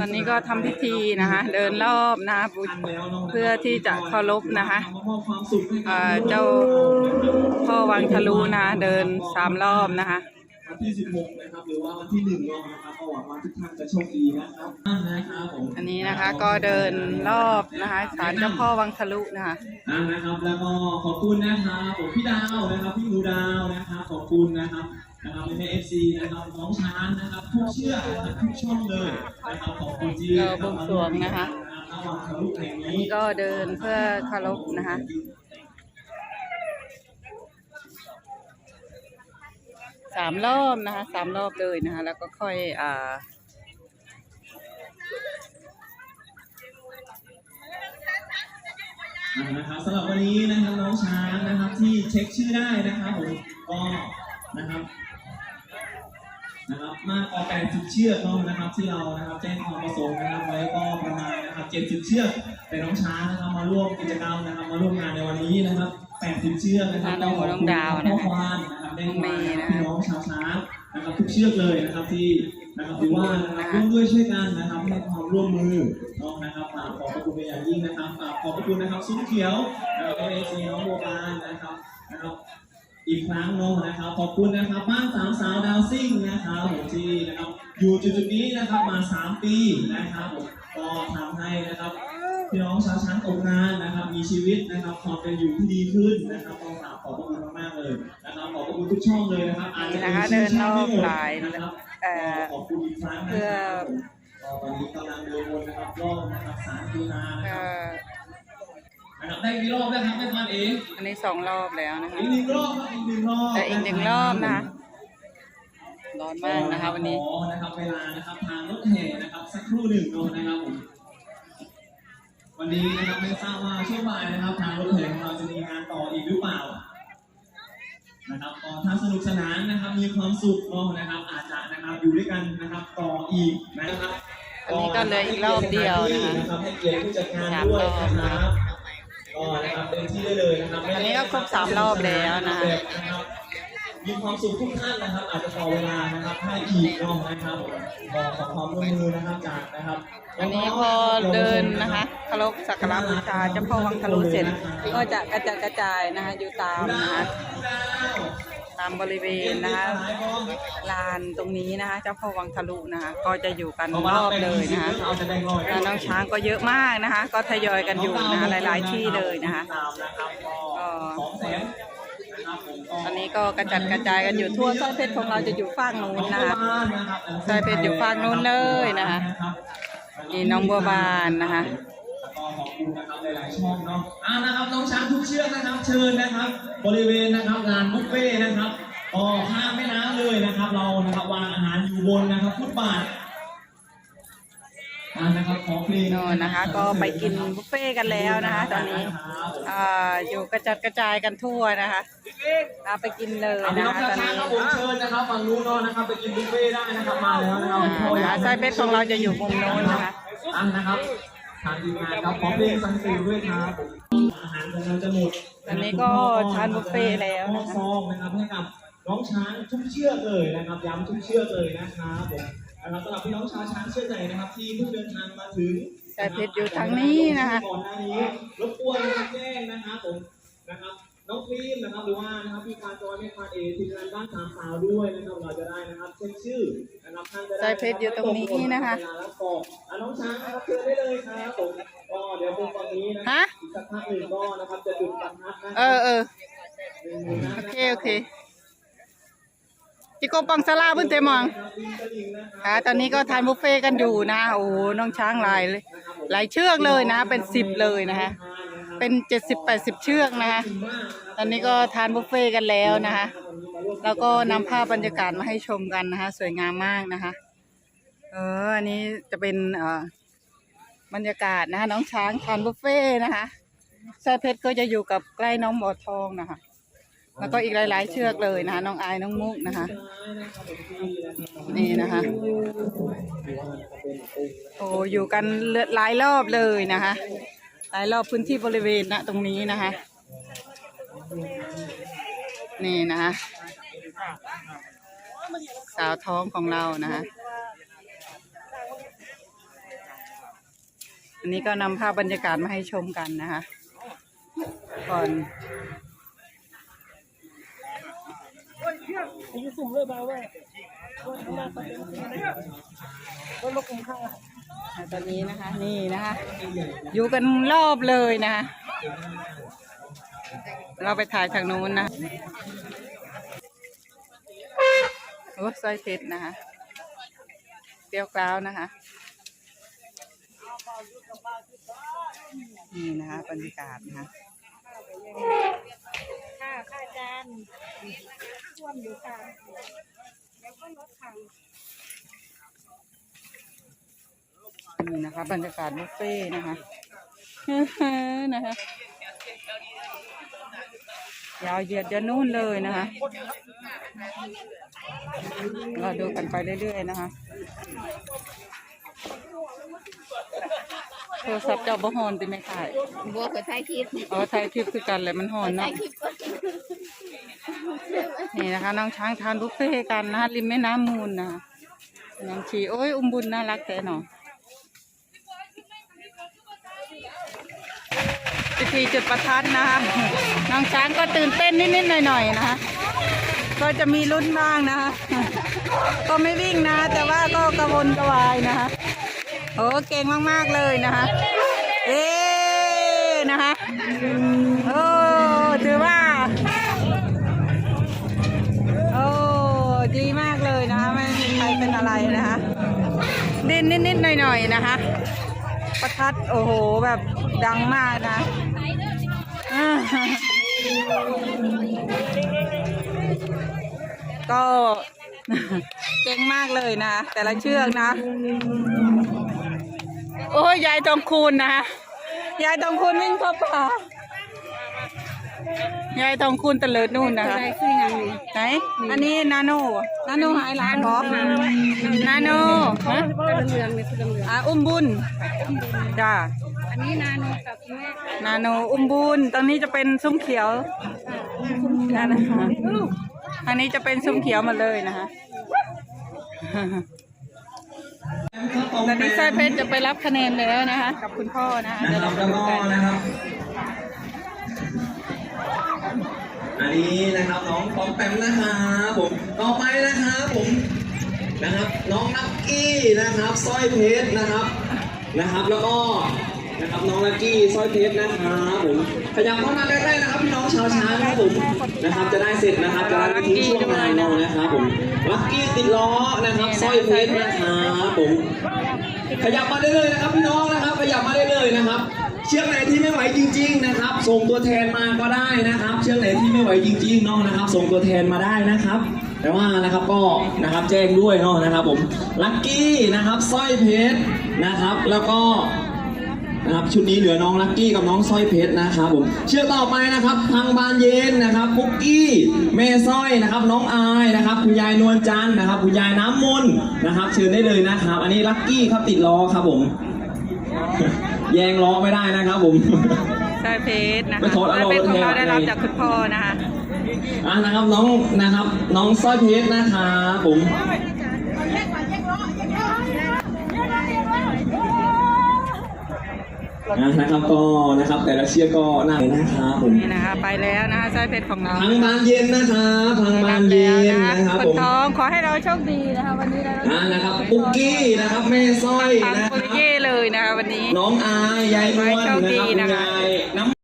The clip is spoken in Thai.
ตอนนี้ก็ทำพิธีนะคะ เดินรอบนะคะบูเพื่อที่จะเคารพนะคะเอ่อเจ้าพ่อวังทะลุนะคะเดินสามรอบนะคะวันที่16นะครับหรือว่าวันที่1เนาะนะครับก็หวังว่าทุกท่านจะโชคดีนะครับนะครับผมอันนี้นะคะก็เดินรอบนะคะศาลเจ้าพ่อวังทะลุนะคะอ่านะครับแล้วก็ขอบคุณนะครับผมพี่ดาวนะครับพี่หมูดาวนะครับขอบคุณนะครับ นะครับเป็นเอฟซีนะครับน้องช้างนะครับทุกเชื่อกนะครับทุกช่องเลยนะครับขอบคุณที่ก็บวงสรวงนะคะระหว่างทะลุแห่งอันนี้นี้ก็เดินเพื่อเคารพนะคะสามรอบนะคะสามรอบเลยนะคะ แล้วก็ค่อยอ่าอ่านะครับสำหรับวันนี้นะครับน้องช้างนะครับที่เช็คชื่อได้นะครับผมก็นะครับ นะครับมากกว่า 80 เชือกเนาะนะครับที่เรานะครับแจ้งความประสงค์นะครับไว้ก็ประมาณนะครับ 70 เชือกแต่น้องช้างนะครับมาร่วมกิจกรรมนะครับมาร่วมงานในวันนี้นะครับ 80 เชือกนะครับน้องหมูน้องดาวนะคะพ่อควานนะครับได้น้องเมมาย์นะนะพี่น้องชาวช้างนะครับทุกเชือกเลยนะครับที่นะครับถือว่านะครับร่วมด้วยช่วยกันนะครับให้ความร่วมมือเนาะนะครับฝากขอบพระคุณเป็นอย่างยิ่งนะครับฝากขอบพระคุณนะครับซุ้มเขียวเอเอซีน้องโบราณนะครับนะครับ อีกครั้งเนาะนะครับขอบคุณนะครับบ้านสามสาวดาวซิ่งนะครับผมที่นะครับอยู่จุดๆนี้นะครับมา 3 ปีนะครับผมก็ทำให้นะครับพี่น้องชาวช้างตกงานนะครับ มีชีวิตนะครับความเป็นอยู่ที่ดีขึ้นนะครับต้องกราบขอบพระคุณมากๆเลยนะครับขอบพระคุณทุกช่องเลยนะครับอาจจะนี่นะคะชื่เดินรอบไม่มหลายนะครับเอ่อขอบคุณอีกครั้งนะเพื่อครับผมก็ตอนนี้กำลังเดินวนนะครับรอบนะครับสามคูนานะคก็รับนะครับ ได้กี่รอบแล้วครับแม่พันเองอันนี้สองรอบแล้วนะคะอีกหนึ่งรอบครับอีกหนึ่งรอบแต่อีกหนึ่งรอบนะคะร้อนมากนะคะวันนี้ขอนะครับเวลานะครับทางรถแห่นะครับสักครู่หนึ่งเนาะนะครับผมวันนี้นะครับไม่ทราบว่าช่วงบ่ายนะครับ ทางรถแห่ของเราจะมีงานต่ออีกหรือเปล่านะครับก็ถ้าสนุกสนานนะครับมีความสุขเนาะนะครับ อาจจะนะครับอยู่ด้วยกันนะครับต่ออีกนะครับอันนี้ก็เหลืออีกรอบเดียวนะคะนะครับให้เกียรติผู้จัดงานสามด้วยรอบนะนะคครัรับ บก็นะครับเต็มที่ได้เลยนะครับอันนี้ก็ครบสามรอบแล้วนะแบบนะครับมีความสุขทุกท่านนะครับ อาจจะขอเวลานะครับให้อีกรอบนะครับขอขอความร่วมมือนะครับจากนะครับอันนี้พอเดินนะคะเคารพสักการะบูชาเจ้าพ่อวังทะลุเสร็จ ก็จะกระจัดกระจายนะคะอยู่ตามนะคะ ตามบริเวณนะคะลานตรงนี้นะคะ เจ้าพ่อวังทะลุนะคะ ก็จะอยู่กันรอบเลยนะคะเอาจะแบ่งร้อยแล้วน้องช้างก็เยอะมากนะคะ ก็ทยอยกันอยู่นะคะหลาย ๆ ที่เลยนะคะตามนะครับก็สองแสนนะครับผมก็ตอนนี้ก็กระจัดกระจายกันอยู่ทั่วสร้อยเพชรของเราจะอยู่ฝั่งนู้นนะคะสายเพชรอยู่ฝั่งนู้นเลยนะคะนี่น้องบัวบานนะคะ ก็ขอบคุณนะครับหลายๆช่องเนาะอ่านะครับน้องช้างทุกเชือกนะครับ เชิญนะครับ บริเวณนะครับลานบุฟเฟ่ต์นะครับก็ข้ามแม่น้ำเลยนะครับ เรานะครับวางอาหารอยู่บนนะครับฟุตบาทอ่านะครับขอเพลงโน่นนะคะ ก็ไปกินบุฟเฟ่ต์กันแล้วนะคะ ตอนนี้อ่าอยู่กระจัดกระจายกันทั่วนะคะอ่าไปกินเลยอ่าพี่นะน้องคะชาวตอนนี้ช้างครับผมเชิญนะครับฝั่งนู้นเนาะนะครับไปกินบุฟเฟ่ต์ได้นะครับมาแล้วนะครับอ่าสายเพชรของเราจะอยู่มุมโน้นนะคะอันนะครับ ทางทีมงานครับขอเพลงสังสีด้วยครับอาหารของเราจะหมดอันนี้ก็ทานบุฟเฟ่แล้วนะอบคะซองนะครับให้กับน้องช้างทุกเชือกเลยนะครับย้ำทุกเชือกเลยนะครับผมนะครับสำหรับพี่น้องชาวช้างเชือกไหนนะครับที่เพิ่งเดินทางมาถึงแต่เพชรอยู่ทางนี้นะคะก่อนหน้านี้รบกวนนะครับแจ้งนะครับผมนะครับ น้องครีมนะครับหรือว่านะครับพี่การจอยแม่คานเอทีมงานบ้านสามสาวด้วยนะครับเราจะได้นะครับเช็คชื่อนะครับท่านจะได้สายเพชรอยู่ตรงนี้นะคะ เวลารับกรอกอะน้องช้างนะครับเชิญได้เลยครับผมก็เดี๋ยวพวกตอนนี้นะฮะ อีกสักพักหนึ่งก็นะครับจะจุดประทัดนะเออเออหนึ่งนัดโอนะเคโอเคจิโกปังสลาเพิ่งเตมองครับวิ่งกระดิ่งนะครับค่ะตอนนี้ก็ทานบุฟเฟ่ต์กันอยู่นะโอ้โหน้องช้างหลายเลยหลายเชือกเลยนะ เป็นสิบเลยนะคะ เป็นเจ็ดสิบแปดสิบเชือกนะคะ ตอนนี้ก็ทานบุฟเฟ่ต์กันแล้วนะคะ แล้วก็นำภาพบรรยากาศมาให้ชมกันนะคะ สวยงามมากนะคะ เออ อันนี้จะเป็นเอ่อบรรยากาศนะคะ น้องช้างทานบุฟเฟ่ต์นะคะสายเพชรก็จะอยู่กับใกล้น้องบ่อทองนะคะ แล้วก็อีกหลาย ๆ เชือกเลยนะคะ น้องอายน้องมุกนะคะ นี่นะคะ โอ้อยู่กันหลายรอบเลยนะคะ หลายรอบพื้นที่บริเวณนะตรงนี้นะคะ นี่นะคะสาวท้องของเรานะคะอันนี้ก็นำภาพบรรยากาศมาให้ชมกันนะคะ ก่อนตอนนี้นะคะ นี่นะคะ อยู่กันรอบเลยนะคะ เราไปถ่ายทางนู้นนะโอ้สร้อยเพชรนะคะเปรี้ยวกร้าวนะคะ นี่นะคะบรรยากาศนะคะค่ะค่ะอาจารย์ท่วมอยู่ค่ะแล้วก็รถถัง นี่นะคะ บรรยากาศบุฟเฟ่ต์นะคะนะคะยาวเหยียดยันนู่นเลยนะคะเราดูกันไปเรื่อยๆนะคะโทรศัพท์เจ้าบ่ฮอนติไม่ถ่ายบัวกับไทยคลิปอ๋อถ่ายคลิปคือกันเลยมันฮอนไทเนาะยคลิปก็นี่นะคะ น้องช้างทานบุฟเฟ่ต์กันนะคะริมแม่น้ำมูลนะคะน้ำชีโอ้ยอุ้มบุญน่ารักแต่หนอ พิธีจุดประทัดนะคะน้องช้างก็ตื่นเต้นนิดๆหน่อยๆนะคะก็จะมีลุ้นบ้างนะคะก็ไม่วิ่งนะ แต่ว่าก็กระวนกระวายนะคะโอ้เก่งมากๆเลยนะคะเอ๊นะคะโอ้ถือว่าโอ้ดีมากเลยนะคะไม่มีใครเป็นอะไรนะคะดินนิดๆหน่อยๆนะคะประทัดโอ้โหแบบ ดังมากนะอ่าก็เก่งมากเลยนะ แต่ละเชือกนะ โอ้ยยายทองคูณนะคะยายทองคูณวิ่งเข้าป่ายายทองคูณตะเลิดนู่นนะคะได้ขึ้นยังนี่ไหนอันนี้นาโนนาโนหายหลานบอกนาโนฮะเรืองๆนี่คือเรืองอ่าอุ้มบุญจ้าๆอั นนี้นาโนกับคุณแม่นาโนอุ้มบุญตรงนี้จะเป็นซุ้มเขียวนั่นนะคะอันนี้จะเป็นซุ้มเขียวหมาเลยนะคะตอนนี้สร้อยเพชรจะไปรับคะแนนแล้วนะคะ กับคุณพ่อนะคะนะเดี๋ยวครัเราบไปแล้วดูก็กันนะครับ อันนี้นะครับน้องปอมแปมนะครับผมต่อไปนะครับผมนะครับ น้องนักกี้นะครับสร้อยเพชรนะครับนะครับ แล้วก็ นะครับน้องลักกี้สร้อยเพชรนะครับผมขยับเข้ามาใกล้ๆนะครับพี่น้องชาวช้างนะครับผมนะครับจะได้เสร็จนะครับจะได้ไม่ทิ้งช่วงงานเรานะครับผมลักกี้ติดล้อนะครับสร้อยเพชรนะครับผมขยับมาได้เลยนะครับพี่น้องนะครับขยับมาได้เลยนะครับเชือกไหนที่ไม่ไหวจริง ๆ นะครับ ส่งตัวแทนมาก็ได้นะครับ เชือกไหนที่ไม่ไหวจริงๆเนาะนะครับ ส่งตัวแทนมาได้นะครับ แต่ว่านะครับก็นะครับแจ้งด้วยเนาะนะครับผมลัคกี้นะครับสร้อยเพชรนะครับ แล้วก็ นะครับชุดนี้เหลือน้องลัคกี้กับน้องสร้อยเพชรนะครับผมเชือกต่อไปนะครับทางบานเย็นนะครับปุกกี้แม่สร้อยนะครับ น้องอายนะครับคุณยายนวลจันทร์นะครับคุณยายน้ำมนต์นะครับ เชิญได้เลยนะครับ อันนี้ลัคกี้ครับติดล้อครับผม แยงล้อไม่ได้นะครับผมสร้อยเพชรนะไม่คะโทษสร้อยเพชรของเราเอาเราได้รับจากคุณพ่อนะคะอ่านะครับน้องนะครับ น้องสร้อยเพชรนะครับผม นะครับก็นะครับแต่ละเชือกก็น่าเลยนะครับผมนี่นะคะไปแล้วนะคะสร้อยเพชรของเราทางบานเย็นนะครับทางบานเย็นนะครับคผนมท้องขอให้เราโชคดีนะคะวันนี้เราอ่านะครับปุกกี้นะครับแม่สร้อยทางนะโปครรับตุเย่เลยนะคะวันนี้ น้องอายยายนวลขอให้โชคนะดีครับคุณนะคะยายน้